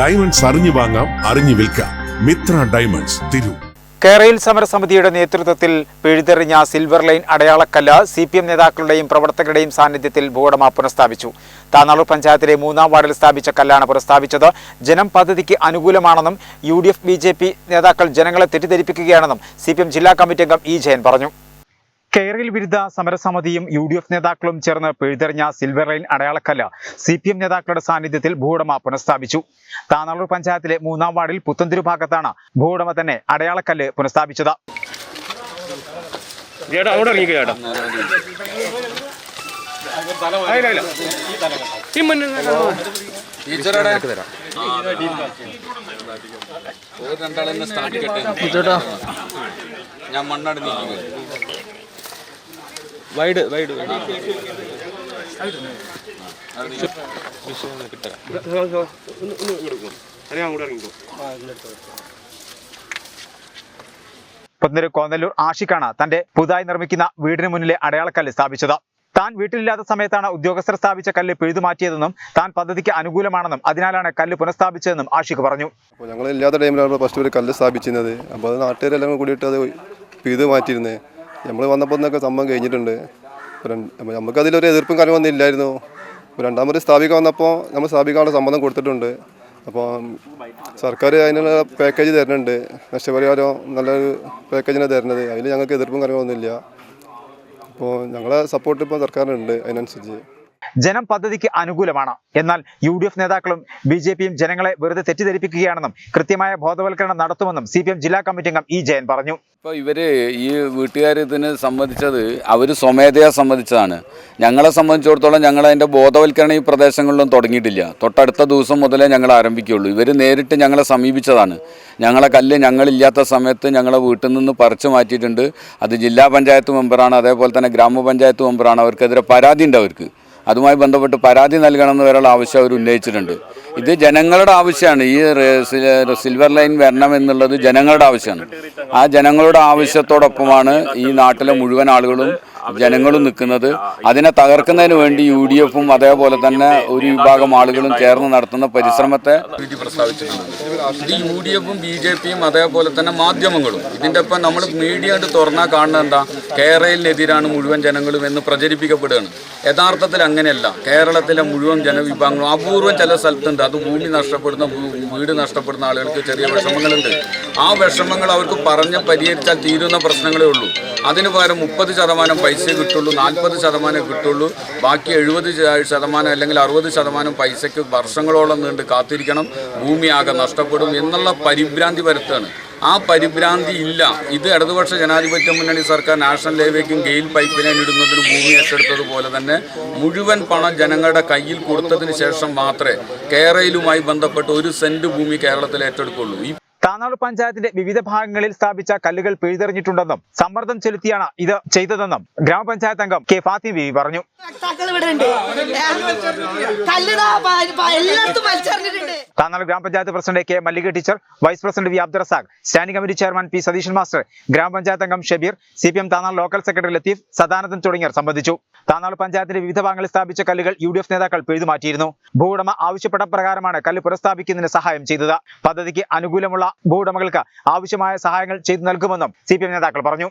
Diamonds അറിഞ്ഞു വാങ്ങാം അറിഞ്ഞു വിൽക്കാം. മിത്ര ഡയമണ്ട്സ് തിരു. കേരയിൽ സമരസമിതിയുടെ നേതൃത്വത്തിൽ പിഴുതെറിഞ്ഞ സിൽവർ ലൈൻ അടയാളക്കല്ല് സി പി എം നേതാക്കളുടെയും പ്രവർത്തകരുടെയും സാന്നിധ്യത്തിൽ ഭൂവുടമ പുനഃസ്ഥാപിച്ചു. താനാളൂർ പഞ്ചായത്തിലെ മൂന്നാം വാർഡിൽ സ്ഥാപിച്ച കല്ലാണ് പുനഃസ്ഥാപിച്ചത്. ജനം പദ്ധതിക്ക് അനുകൂലമാണെന്നും U D F B J P നേതാക്കൾ ജനങ്ങളെ തെറ്റിദ്ധരിപ്പിക്കുകയാണെന്നും സി പി എം ജില്ലാ കമ്മിറ്റി അംഗം ഇ ജയൻ പറഞ്ഞു. കേരള വിരുദ്ധ സമരസമിതിയും യു ഡി എഫ് നേതാക്കളും ചേർന്ന് പിഴുതെറിഞ്ഞ സിൽവർ ലൈൻ അടയാളക്കല്ല് സി പി എം നേതാക്കളുടെ സാന്നിധ്യത്തിൽ ഭൂവുടമ പുനഃസ്ഥാപിച്ചു. താനാളൂർ പഞ്ചായത്തിലെ മൂന്നാം വാർഡിൽ പുത്തന്തിരു ഭാഗത്താണ് ഭൂവുടമ തന്നെ അടയാളക്കല്ല് പുനഃസ്ഥാപിച്ചത്. ഞാൻ മണ്ണാട് നീക്കി വൈഡ് വൈഡ് പുത്തനൂർ കോന്നല്ലൂർ ആഷിഖാണ് തന്റെ പുതുതായി നിർമ്മിക്കുന്ന വീടിന് മുന്നിലെ അടയാളക്കല്ല് സ്ഥാപിച്ചത്. താൻ വീട്ടിലില്ലാത്ത സമയത്താണ് ഉദ്യോഗസ്ഥർ സ്ഥാപിച്ച കല്ല് പിഴുതുമാറ്റിയതെന്നും താൻ പദ്ധതിക്ക് അനുകൂലമാണെന്നും അതിനാലാണ് കല്ല് പുനഃസ്ഥാപിച്ചതെന്നും ആഷിഖ് പറഞ്ഞു. അപ്പോൾ ഞങ്ങൾ ഇല്ലാത്ത ടൈമിലാണ് ഫസ്റ്റ് ഒരു കല്ല് സ്ഥാപിച്ചിരുന്നത്. അപ്പോൾ അത് നാട്ടുകാരെല്ലാം കൂടിയിട്ട് അത് പിഴുത് മാറ്റിയിരുന്നത് നമ്മൾ വന്നപ്പോൾ എന്നൊക്കെ സംഭവം കഴിഞ്ഞിട്ടുണ്ട്. നമുക്കതിലൊരു എതിർപ്പും കാര്യമൊന്നും ഇല്ലായിരുന്നു. രണ്ടാമത് സ്ഥാപിക്കാൻ വന്നപ്പോൾ നമ്മൾ സ്ഥാപിക്കാനുള്ള സമ്മതം കൊടുത്തിട്ടുണ്ട്. അപ്പോൾ സർക്കാർ അതിനുള്ള പാക്കേജ് തരുന്നുണ്ട്. നഷ്ടപരിഹാരം നല്ലൊരു പാക്കേജിനെ തരുന്നത്. അതിൽ ഞങ്ങൾക്ക് എതിർപ്പും കാര്യമൊന്നുമില്ല അപ്പോൾ ഞങ്ങളെ സപ്പോർട്ട് ഇപ്പോൾ സർക്കാരിനുണ്ട് അതിനനുസരിച്ച്. ജനം പദ്ധതിക്ക് അനുകൂലമാണ്. എന്നാൽ യു ഡി എഫ് നേതാക്കളും ബി ജെ പിയും ജനങ്ങളെ വെറുതെ തെറ്റിദ്ധരിപ്പിക്കുകയാണെന്നും കൃത്യമായ ബോധവൽക്കരണം നടത്തുമെന്നും സി പി എം ജില്ലാ കമ്മിറ്റി അംഗം ഇ ജയൻ പറഞ്ഞു. ഇപ്പോൾ ഇവർ ഈ വീട്ടുകാർ ഇതിന് സംബന്ധിച്ചത് അവർ സ്വമേധയാ സംബന്ധിച്ചതാണ് ഞങ്ങളെ സംബന്ധിച്ചിടത്തോളം ഞങ്ങൾ അതിന്റെ ബോധവൽക്കരണം ഈ പ്രദേശങ്ങളിലും തുടങ്ങിയിട്ടില്ല. തൊട്ടടുത്ത ദിവസം മുതലേ ഞങ്ങൾ ആരംഭിക്കുകയുള്ളൂ. ഇവർ നേരിട്ട് ഞങ്ങളെ സമീപിച്ചതാണ്. ഞങ്ങളെ കല്ല് ഞങ്ങളില്ലാത്ത സമയത്ത് ഞങ്ങളെ വീട്ടിൽ നിന്ന് പറിച്ചു മാറ്റിയിട്ടുണ്ട്. അത് ജില്ലാ പഞ്ചായത്ത് മെമ്പറാണ് അതേപോലെ തന്നെ ഗ്രാമപഞ്ചായത്ത് മെമ്പറാണ്. അവർക്കെതിരെ പരാതി ഉണ്ട് അവർക്ക്. അതുമായി ബന്ധപ്പെട്ട് പരാതി നൽകണമെന്ന് വരെയുള്ള ആവശ്യം അവർ ഉന്നയിച്ചിട്ടുണ്ട്. ഇത് ജനങ്ങളുടെ ആവശ്യമാണ്. ഈ സിൽവർ ലൈൻ വരണം എന്നുള്ളത് ജനങ്ങളുടെ ആവശ്യമാണ്. ആ ജനങ്ങളുടെ ആവശ്യത്തോടൊപ്പമാണ് ഈ നാട്ടിലെ മുഴുവൻ ആളുകളും ജനങ്ങളും നിൽക്കുന്നത് അതിനെ തകർക്കുന്നതിന് വേണ്ടി യു ഡി എഫും അതേപോലെ തന്നെ ഒരു വിഭാഗം ആളുകളും ചേർന്ന് നടത്തുന്ന പരിശ്രമത്തെ ഇത് യു ഡി എഫും ബി ജെ പിയും അതേപോലെ തന്നെ മാധ്യമങ്ങളും. ഇതിന്റെ ഒപ്പം നമ്മൾ മീഡിയ കണ്ട് തുറന്നാൽ കാണുന്നത് എന്താ? കേരളത്തിനെതിരാണ് മുഴുവൻ ജനങ്ങളും എന്ന് പ്രചരിപ്പിക്കപ്പെടുകയാണ്. യഥാർത്ഥത്തിൽ അങ്ങനെയല്ല. കേരളത്തിലെ മുഴുവൻ ജനവിഭാഗങ്ങളും അപൂർവം ചില സ്ഥലത്തുണ്ട്. അത് ഭൂമി നഷ്ടപ്പെടുന്ന വീട് നഷ്ടപ്പെടുന്ന ആളുകൾക്ക് ചെറിയ വിഷമങ്ങളുണ്ട്. ആ വിഷമങ്ങൾ അവർക്ക് പറഞ്ഞ് പരിഹരിച്ചാൽ തീരുന്ന പ്രശ്നങ്ങളേ ഉള്ളൂ. അതിന് പകരം മുപ്പത് ശതമാനം പൈസ കിട്ടുള്ളൂ നാൽപ്പത് ശതമാനം കിട്ടുള്ളൂ ബാക്കി എഴുപത് ശതമാനം അല്ലെങ്കിൽ അറുപത് ശതമാനം പൈസയ്ക്ക് വർഷങ്ങളോളം നീണ്ട് കാത്തിരിക്കണം ഭൂമി ആകെ നഷ്ടപ്പെടും എന്നുള്ള പരിഭ്രാന്തി വരുത്താണ് ആ പരിഭ്രാന്തി ഇല്ല. ഇത് ഇടതുപക്ഷ ജനാധിപത്യ മുന്നണി സർക്കാർ നാഷണൽ ഹൈവേക്കും ഗെയിൽ പൈപ്പ് ലൈൻ ഇടുന്നതിന് ഭൂമി ഏറ്റെടുത്തതുപോലെ തന്നെ മുഴുവൻ പണം ജനങ്ങളുടെ കയ്യിൽ കൊടുത്തതിന് ശേഷം മാത്രമേ കേരളയിലുമായി ബന്ധപ്പെട്ട് ഒരു സെന്റ് ഭൂമി കേരളത്തിൽ ഏറ്റെടുക്കുള്ളൂ. താനാളൂർ പഞ്ചായത്തിന്റെ വിവിധ ഭാഗങ്ങളിൽ സ്ഥാപിച്ച കല്ലുകൾ പിഴുതെറിഞ്ഞിട്ടുണ്ടെന്നും സമ്മർദ്ദം ചെലുത്തിയാണ് ഇത് ചെയ്തതെന്നും ഗ്രാമപഞ്ചായത്ത് അംഗം കെ ഫാത്തിമ ബി പറഞ്ഞു. താനാളൂർ ഗ്രാമപഞ്ചായത്ത് president K Mallika teacher vice president V Abdurazak standing committee chairman P Satheesan master ഗ്രാമപഞ്ചായത്ത് അംഗം Shabeer C P M Thannal local secretary Latheef Sadanandan തുടങ്ങിയവർ സംബന്ധിച്ചു. താന്നാൾ പഞ്ചായത്തിന്റെ വിവിധ ഭാഗങ്ങളിൽ സ്ഥാപിച്ച കല്ലുകൾ യു ഡി എഫ് നേതാക്കൾ പിഴുതുമാറ്റിയിരുന്നു ഭൂവുടമ ആവശ്യപ്പെട്ട പ്രകാരമാണ് കല്ല് പുനഃസ്ഥാപിക്കുന്നതിന് സഹായം ചെയ്തത്. പദ്ധതിക്ക് അനുകൂലമുള്ള ഭൂവുടമകൾക്ക് ആവശ്യമായ സഹായങ്ങൾ ചെയ്തു നൽകുമെന്നും സി നേതാക്കൾ പറഞ്ഞു.